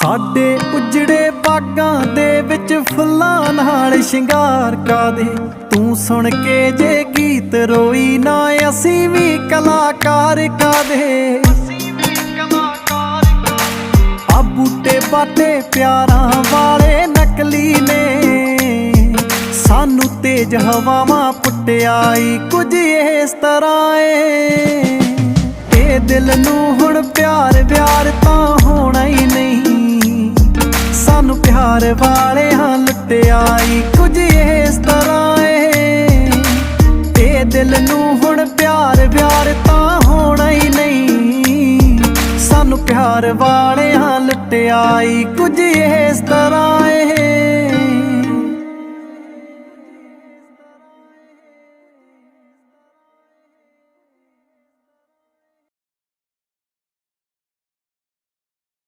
ਸਾਡੇ ਉਜੜੇ ਬਾਗਾਂ ਦੇ ਵਿੱਚ ਫੁੱਲਾਂ ਨਾਲ ਸ਼ਿੰਗਾਰ ਕਾਦੇ ਤੂੰ ਸੁਣ ਕੇ ਜੇ ਗੀਤ ਰੋਈ ਨਾ, ਅਸੀਂ ਵੀ ਕਲਾਕਾਰ ਕਾਦੇ ਆ ਬੂਟੇ ਬਾਟੇ ਪਿਆਰਾਂ ਵਾਲੇ ਨਕਲੀ ਨੇ। ਸਾਨੂੰ ਤੇਜ ਹਵਾਵਾਂ ਪੁੱਟਿਆਈ ਕੁਝ ਇਸ ਤਰ੍ਹਾਂ ਏ। ਇਹ ਦਿਲ ਨੂੰ ਸਾਨੂੰ ਪਿਆਰ ਵਾਲਿਆਂ ਲੁੱਟਿਆਈ ਕੁਝ ਇਸ ਤਰ੍ਹਾਂ ਏ। ਇਹ ਦਿਲ ਨੂੰ ਹੁਣ ਪਿਆਰ ਪਿਆਰ ਤਾਂ ਹੋਣਾ ਹੀ ਨਹੀਂ। ਸਾਨੂੰ ਪਿਆਰ ਵਾਲਿਆਂ ਲੁੱਟਿਆਈ ਕੁਝ ਇਸ ਤਰ੍ਹਾਂ